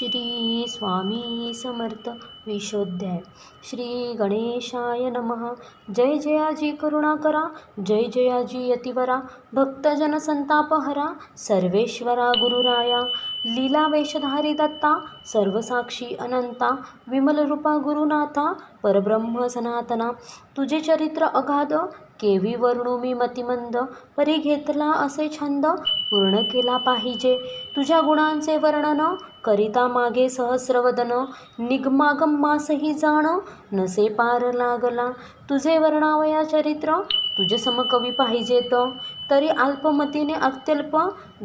श्री स्वामी समर्थ विशोध्याय. श्री गणेशाय नमः. जय जयाजी करुणाकरा जय जयाजी यतिवरा. भक्तजन संतापहरा. सर्वेश्वरा गुरुराया. लीला वेशधारी दत्ता. सर्वसाक्षी अनंता. विमलरूपा गुरुनाथा. परब्रह्म सनातना. तुझे चरित्र अगाध. केवी वर्णू मी मतिमंद परी घेतला असे छंद पूर्ण केला पाहिजे. तुझ्या गुणांचे वर्णन करिता मागे सहस्रवदन निगमागम मासही जाण नसे पार लागला. तुझे वर्णावया चरित्र तुझे समकवी पाहिजेत. तरी अल्पमतीने अत्यल्प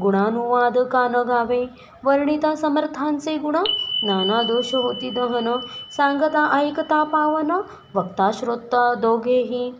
गुणानुवाद कान गावे? वर्णिता समर्थांचे गुण नाना दोष होती दहन. सांगता ऐकता पावन वक्ता श्रोता दोघेही.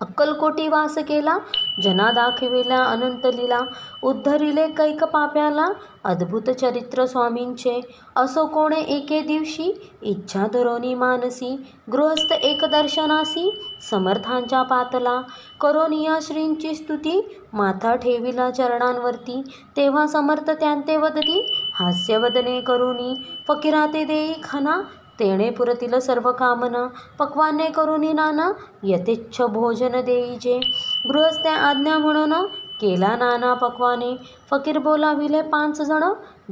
अक्कलकोटी वास केला जना दाखविला अनंत लीला उद्धरिले कैक पाप्याला अद्भुत चरित्र स्वामींचे. असो कोणे एके दिवशी इच्छा धरोनी मानसी गृहस्थ एक दर्शनासी समर्थांच्या पातला. करोनिया श्रींची स्तुती माथा ठेविला चरणांवरती. तेव्हा समर्थ त्यांते वदती हास्यवदने करुनी. फकिराते देई खना तेणे पुरतील सर्व कामना. पक्वाने करुनी नाना यथेच्छ भोजन देईजे. गृहस्थ्या आज्ञा म्हणून केला नाना पक्वाने. फकीर बोलाविले पाच जण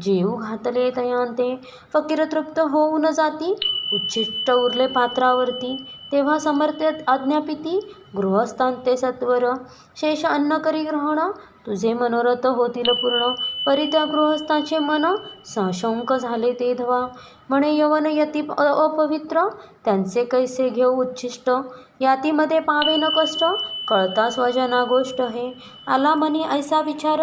जीव घातले तयांते फकीर तृप्त होऊन जाती उच्छिष्ट उरले पात्रावरती. तेव्हा समर्थ आज्ञापिती गृहस्थांते सत्वर. शेष अन्न करी ग्रहण तुझे मनोरथ होतील पूर्ण. परी त्या गृहस्थाचे मन सशंक झाले ते धवा. म्हणे यवन यती अपवित्र. त्यांचे कैसे घेऊ उच्छिष्ट? यातीमध्ये पावे न कष्ट? कळता स्वजना गोष्ट हे. आला मनी ऐसा विचार?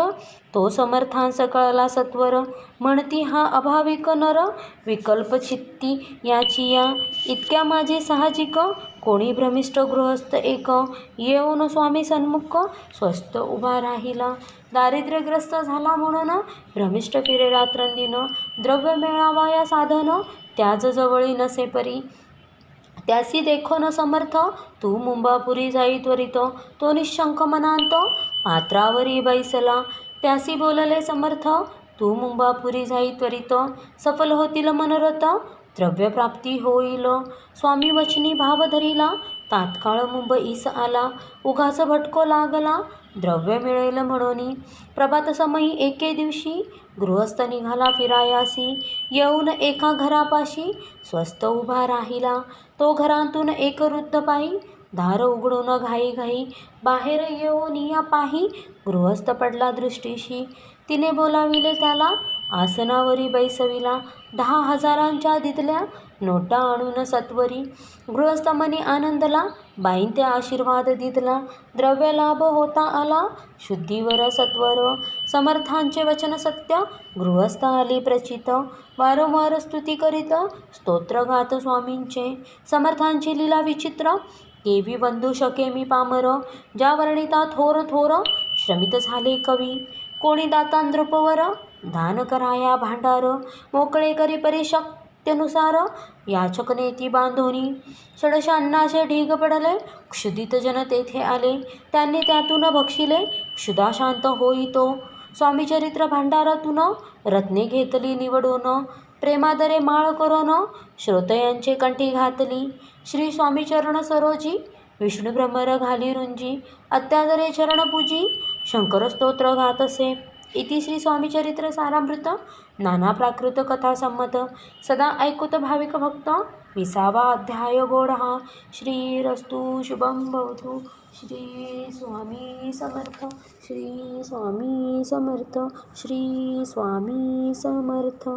तो समर्थांस कळला सत्वर. म्हणती हा अभाविक नर. विकल्प चित्ती याची या. इतक्या माझे साहजिक कोणी भ्रमिष्ट गृहस्थ एक येऊन स्वामी सन्मुख स्वस्त उभा राहिला. दारिद्र्यग्रस्त झाला म्हणून भ्रमिष्ट फिरे रात्रंदिन द्रव्य मेळावा या साधन त्याच जवळी नसे परी. त्यासी देखो न समर्थ तू मुंबापुरी जाई त्वरित. तो निशंक मनांत पात्रावरी बैसला. त्यासी बोलले समर्थ तू मुंबापुरी जाई त्वरित. सफल होतील मनोरथ द्रव्यप्राप्ती होईल. स्वामी वचनी भाव धरिला तात्काळ मुंबईस आला उगाच भटको लागला द्रव्य मिळेल म्हणून. प्रभात समयी एके दिवशी गृहस्थ निघाला फिरायासी येऊन एका घरापाशी स्वस्त उभा राहिला. तो घरातून एक वृद्ध पायी दार उघडून घाई घाई बाहेर येऊन या पाही. गृहस्थ पडला दृष्टीशी. तिने बोलाविले त्याला आसनावरी बैसविला दहा हजारांच्या दिदल्या नोटा आणून सत्वरी. गृहस्थ मनी आनंदला बाईन त्या आशीर्वाद दिदला. द्रव्य लाभ होता आला शुद्धीवर सत्वर. समर्थांचे वचन सत्य गृहस्थ आली प्रचित. वारंवार स्तुती करीत स्तोत्र गात स्वामींचे. समर्थांची लीला विचित्र केवी बंधू शके मी पामर ज्या वर्णिता थोर थोर श्रमित झाले कवी. कोणी दाता नृपवर दान कराया भांडार मोकळे करी परिशक्त्यनुसार याचक नेती बांधोनी. षडश अन्नाचे ढीग पडले क्षुदित जन तेथे आले. त्यांनी त्यातून भक्षिले क्षुदा शांत होई तो स्वामीचरित्र भांडारातून रत्ने घेतली निवडून. प्रेमादरे माळ करून श्रोतयांचे कंठी घातली. श्री स्वामीचरण सरोजी विष्णू ब्रह्मर घाली रुंजी अत्यादरे चरणपूजी शंकर स्तोत्र गात असे इति श्री स्वामीचरित्र सारामृत नाना प्राकृत कथा संमत. सदा ऐकुत भाविक भक्त विसावा अध्याय गोड. हा श्रीरस्तु शुभम भवतु. श्री स्वामी समर्थ. श्री स्वामी समर्थ. श्री स्वामी समर्थ.